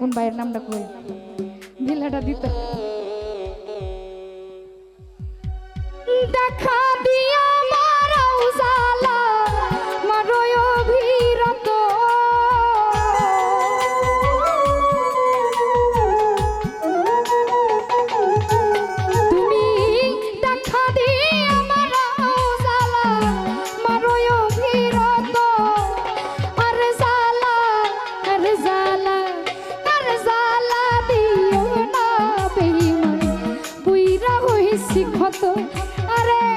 কোন ভাইয়ের নামটা কই? ভিলাটা দিতে। দেখা দিয়া মারাও আরে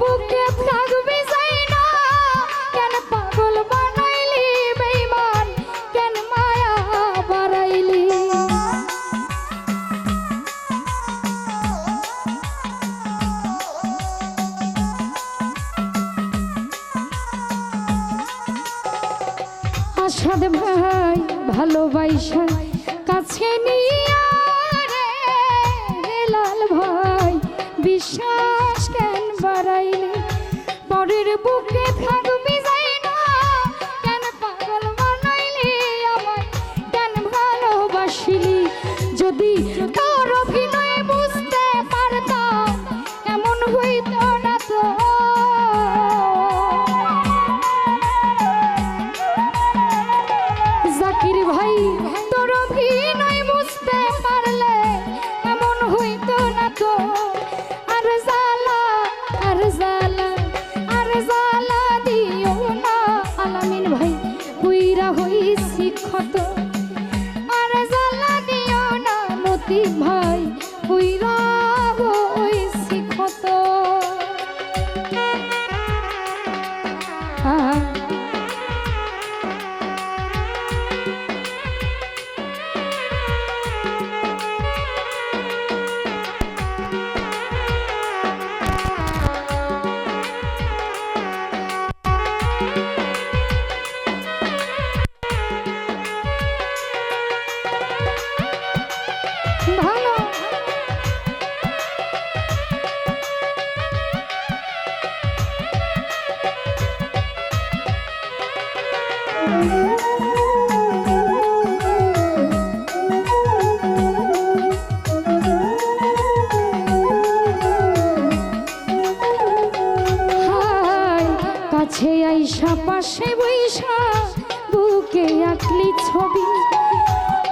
বুকের কেন পাগল বানাইলি বেইমান? কেন মায়া বাড়াইলি? আসাদ ভাই ভালোবাসা কাছে নিয়া লাল ভাই বিশাল বুকে থাক ভাই হইরা আশা, বুকে আঁকলি ছবি।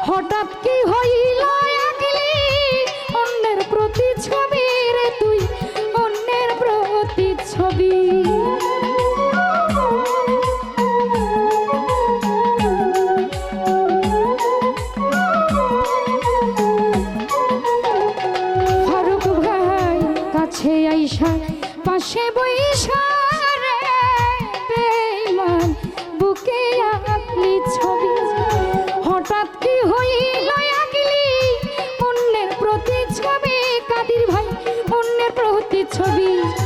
হঠাৎ কি হইল আঁকলি? অন্যের প্রতি ছবি রে তুই, অন্যের প্রতি ছবি। আইসা পাশে বই ছবি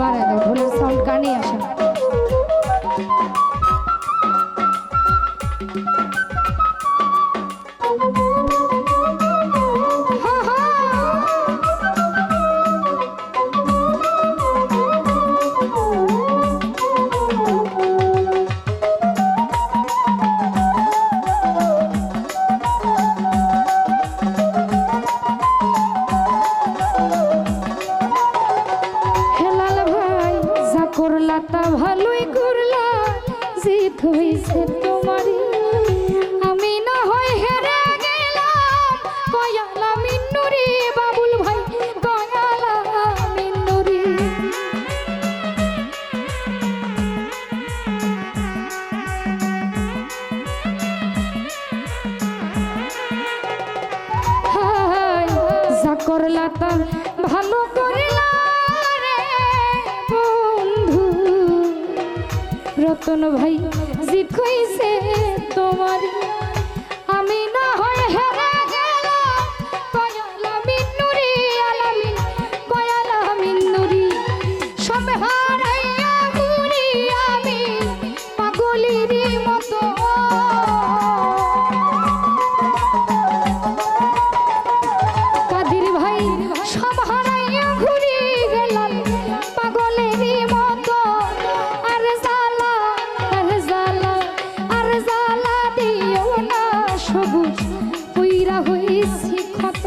বাড়ায় দাও ঢোলের সাউন্ড কানে আসে না। হইছে তোমারই। আমি না হয় হেরে গেলাম। কয়ালা মিন্নুরি বাবুল ভাই কয়ালা মিন্নুরি যা করলা তা ভালো বন্ধু। রতন ভাই জিদ কইছে তোমার হইছি ক্ষত।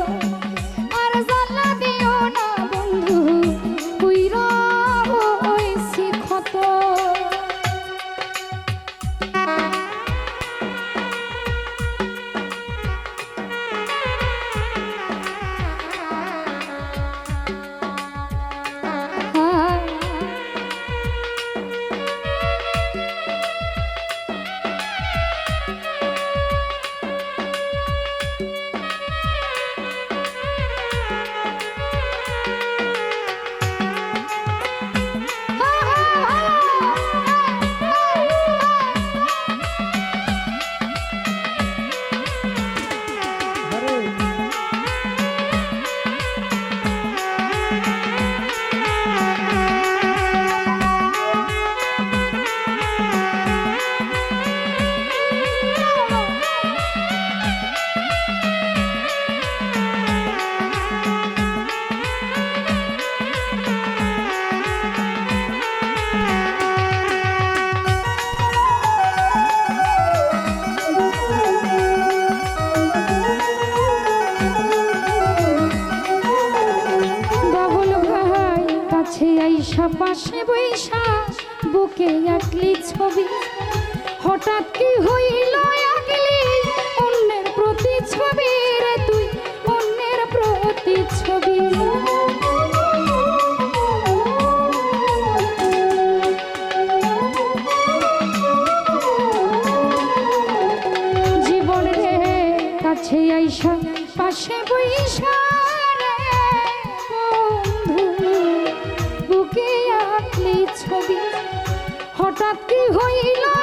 আঁকে আঁকলি ছবি হঠাৎ কি হইল? ছিল